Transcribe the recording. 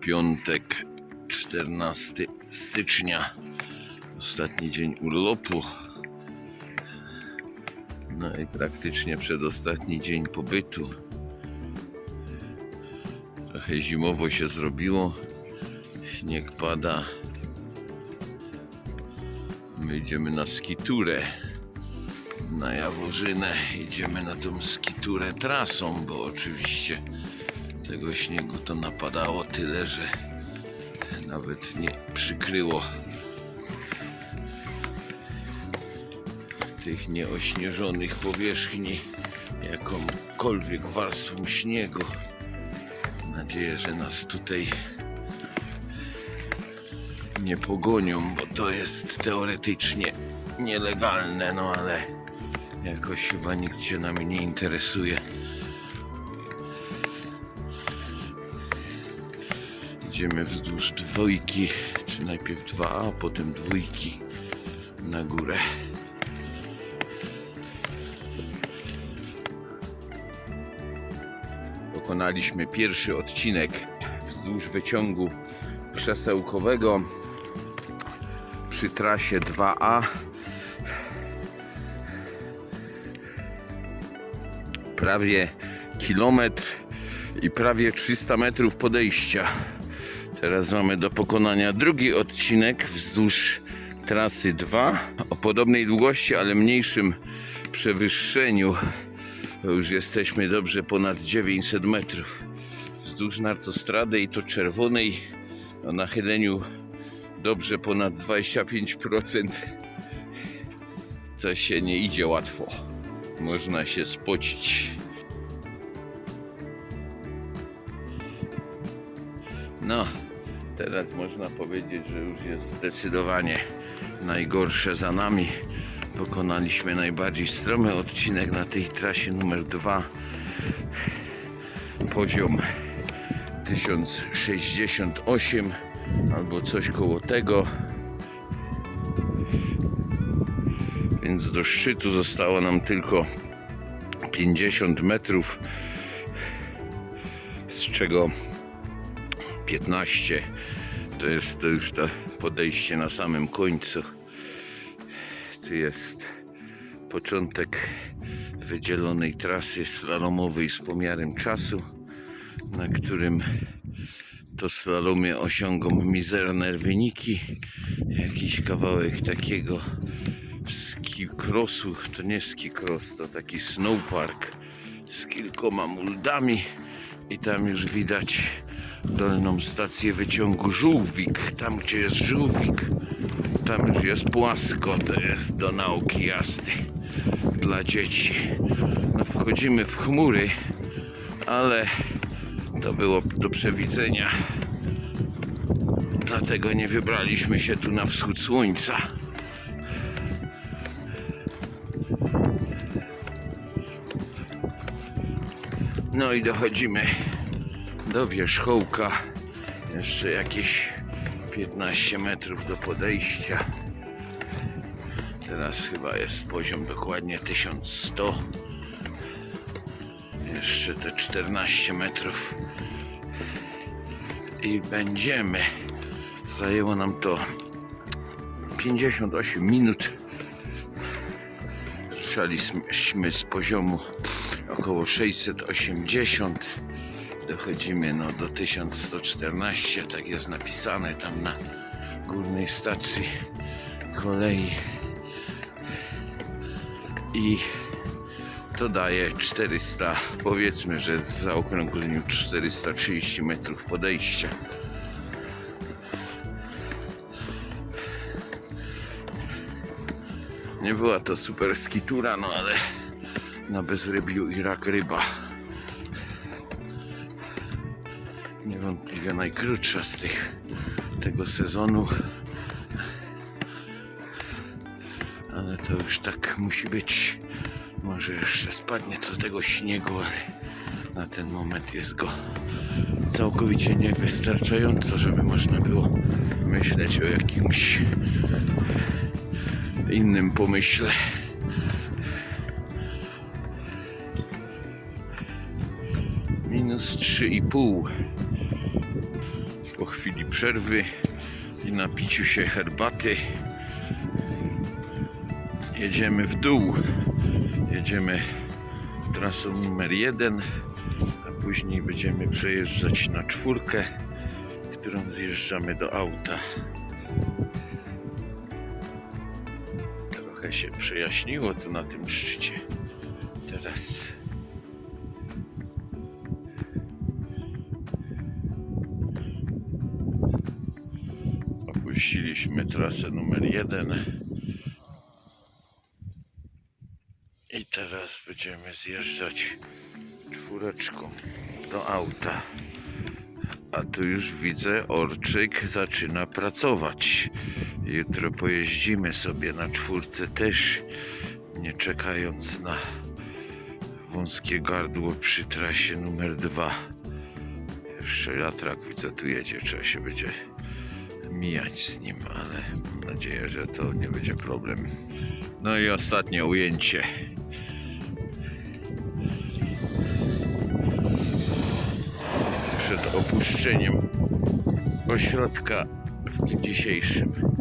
Piątek, 14 stycznia. Ostatni dzień urlopu. No i praktycznie przedostatni dzień pobytu. Trochę zimowo się zrobiło. Śnieg pada. My idziemy na skiturę. Na Jaworzynę. Idziemy na tą skiturę trasą, bo oczywiście tego śniegu to napadało tyle, że nawet nie przykryło tych nieośnieżonych powierzchni jakąkolwiek warstwą śniegu. Mam nadzieję, że nas tutaj nie pogonią, bo to jest teoretycznie nielegalne, no ale jakoś chyba nikt się nami nie interesuje. Idziemy wzdłuż dwójki, czy najpierw dwa, a potem dwójki na górę. Pokonaliśmy pierwszy odcinek wzdłuż wyciągu krzesełkowego przy trasie 2A. Prawie kilometr i prawie 300 metrów podejścia. Teraz mamy do pokonania drugi odcinek wzdłuż trasy 2 o podobnej długości, ale mniejszym przewyższeniu. Już jesteśmy dobrze ponad 900 metrów wzdłuż nartostrady i to czerwonej o nachyleniu dobrze ponad 25%. To się nie idzie łatwo. Można się spocić. No, teraz można powiedzieć, że już jest zdecydowanie najgorsze za nami. Pokonaliśmy najbardziej stromy odcinek na tej trasie numer 2. Poziom 1068 albo coś koło tego. Więc do szczytu zostało nam tylko 50 metrów, z czego 15 to jest to już to podejście na samym końcu. Tu jest początek wydzielonej trasy slalomowej z pomiarem czasu, na którym to slalomie osiągą mizerne wyniki. Jakiś kawałek takiego ski crossu, to nie ski cross, to taki snowpark z kilkoma muldami i tam już widać dolną stację wyciągu Żółwik, tam gdzie jest Żółwik, tam już jest płasko, to jest do nauki jazdy dla dzieci. No wchodzimy w chmury, ale to było do przewidzenia. Dlatego nie wybraliśmy się tu na wschód słońca. No i dochodzimy do wierzchołka. Jeszcze jakieś 15 metrów do podejścia. Teraz chyba jest poziom dokładnie 1100. Jeszcze te 14 metrów. I będziemy. Zajęło nam to 58 minut. Ruszaliśmy z poziomu około 680 dochodzimy no, do 1114, tak jest napisane tam na górnej stacji kolei i to daje 400, powiedzmy, że w zaokrągleniu 430 metrów podejścia. Nie była to super skitura, no ale na bezrybiu i rak ryba. Niewątpliwie najkrótsza z tych tego sezonu. Ale to już tak musi być. Może jeszcze spadnie co tego śniegu, ale na ten moment jest go całkowicie niewystarczająco, żeby można było myśleć o jakimś innym pomyśle. Minus minus 3,5. Po chwili przerwy i napiciu się herbaty jedziemy w dół. Jedziemy trasą numer jeden, a później będziemy przejeżdżać na czwórkę, którą zjeżdżamy do auta. Trochę się przejaśniło tu na tym szczycie. Opuściliśmy trasę numer jeden. I teraz będziemy zjeżdżać czwóreczką do auta. A tu już widzę, Orczyk zaczyna pracować. Jutro pojeździmy sobie na czwórce też, nie czekając na wąskie gardło przy trasie numer dwa. Jeszcze wiatrak widzę tu jedzie, trzeba się będzie mijać z nim, ale mam nadzieję, że to nie będzie problem. No i ostatnie ujęcie. Przed opuszczeniem ośrodka w dniu dzisiejszym.